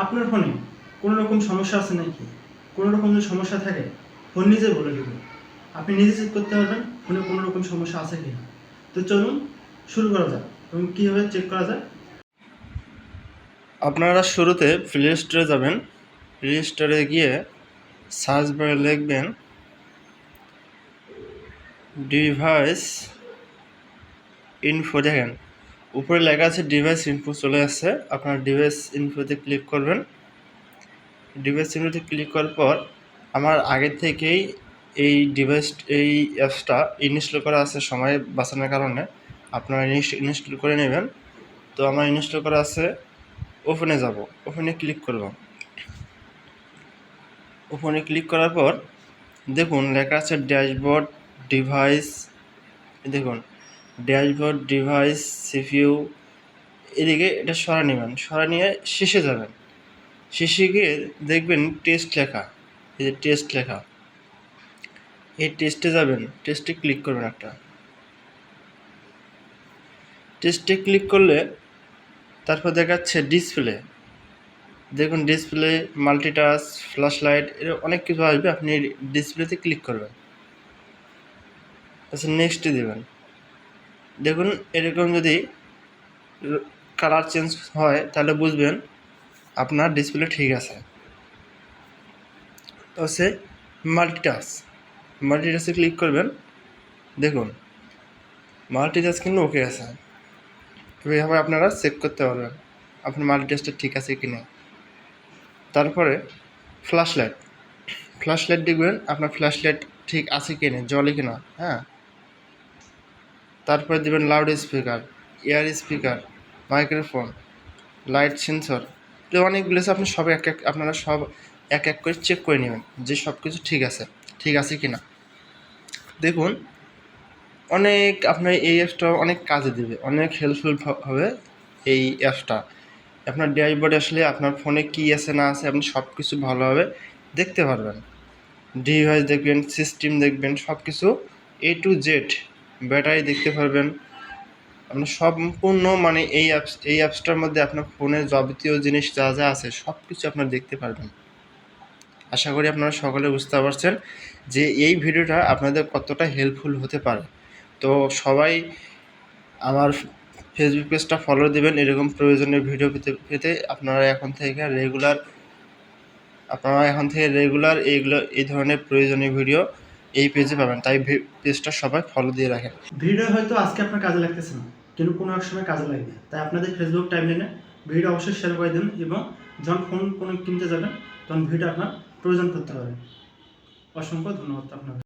আপনার ফোনে কোনো রকম সমস্যা আছে নাকি? কোনো রকম যদি সমস্যা থাকে, ফোন নিজে বলে দেবে আপনি নিজে চেক করতে পারবেন ফোনে কোনো রকম সমস্যা আছে কি না তো চলুন, শুরু করা যাক এবং কীভাবে চেক করা যায়? আপনারা শুরুতে প্লে স্টোরে যাবেন। প্লে স্টোরে গিয়ে সার্চ বারে লিখবেন ডিভাইস ইনফো দেখেন। উপরে লেখা আছে ডিভাইস ইনফো চলে আসছে। আপনার ডিভাইস ইনফোতে ক্লিক করবেন। ডিভাইস ইনফোতে ক্লিক করার পর আমার আগে থেকেই এই ডিভাইস এই অ্যাপসটা ইনস্টল করা আছে সময় বাঁচানোর কারণে। আপনারা ইনস্টল করে নেবেন। তো আমার ইনস্টল করা আছে ওপেনে যাব। ওপেনে ক্লিক করব। ওপেনে ক্লিক করার পর দেখুন লেখা আছে ড্যাশবোর্ড ডিভাইস দেখুন। ড্যাশবোর্ড, ডিভাইস, সিপিইউ, এদিকে এটা সরা নেবেন। সরা নিয়ে শেষে যাবেন। শেষে গিয়ে দেখবেন টেস্ট লেখা। এই যে টেস্ট লেখা। এই টেস্টে যাবেন। টেস্টে ক্লিক করবেন একটা। টেস্টে ক্লিক করলে তারপর দেখাচ্ছে ডিসপ্লে। দেখুন ডিসপ্লে মাল্টিটাচ ফ্ল্যাশ লাইটের অনেক কিছু আসবে। আপনি ডিসপ্লেতে ক্লিক করবেন। আচ্ছা নেক্সটে দেবেন। দেখুন, এরকম যদি কালার চেঞ্জ হয়, তাহলে বুঝবেন আপনার ডিসপ্লে ঠিক আছে। তো সে মাল্টিটাচ মাল্টিটাচে ক্লিক করবেন, দেখুন মাল্টিটাচ কিন্তু ওকে আছে। এইভাবে আপনারা চেক করতে পারবেন, আপনার মাল্টি টেস্টটা ঠিক আছে কি না তারপরে ফ্ল্যাশ লাইট ফ্ল্যাশ লাইট দেখবেন আপনার ফ্ল্যাশ লাইট ঠিক আছে কি না জলে কি না হ্যাঁ। তারপরে দেবেন loud speaker ear speaker microphone light sensor তো অনেকগুলো আছে, আপনি সব এক এক, আপনারা সব এক এক করে চেক করে নেবেন যে সব কিছু ঠিক আছে ঠিক আছে কি না দেখুন, অনেক আপনার এই অ্যাপটা অনেক কাজে দেবে, অনেক হেল্পফুল হবে এই অ্যাপটা আপনার ড্যাশবোর্ডে আসলে আপনার ফোনে কী আছে না আছে, আপনি সব কিছু ভালোভাবে দেখতে পারবেন। ডিভাইস দেখবেন সিস্টেম দেখবেন সব কিছু এ টু জেড ব্যাটারি দেখতে পারবেন। আপনার সম্পূর্ণ মানে এই অ্যাপস এই অ্যাপসটার মধ্যে আপনার ফোনের যাবতীয় জিনিস যা যা আছে সব কিছু আপনার দেখতে পারবেন। আশা করি আপনারা সকলে বুঝতে পারছেন যে এই ভিডিওটা আপনাদের কতটা হেল্পফুল হতে পারে। তো সবাই আমার ফেসবুক পেজটা ফলো দেবেন, এরকম প্রয়োজনীয় ভিডিও পেতে পেতে আপনারা এখন থেকে রেগুলার আপনারা এখন থেকে রেগুলার এইগুলো, এই ধরনের প্রয়োজনীয় ভিডিও এই পেজে পাবেন। তাই পেজটা সবাই ফলো দিয়ে রাখেন। ভিডিও হয়তো আজকে আপনার কাজে লাগতেছে না। কিন্তু কোনো এক সময় কাজে লাগবে। তাই আপনাদের ফেসবুক টাইমলাইনে ভিডিও অবশ্যই শেয়ার করে দিন এবং যখন ফোন কোনো কিনতে যাবেন, তখন ভিডিও আপনার প্রয়োজন করতে পারেন অসংখ্য ধন্যবাদ আপনাকে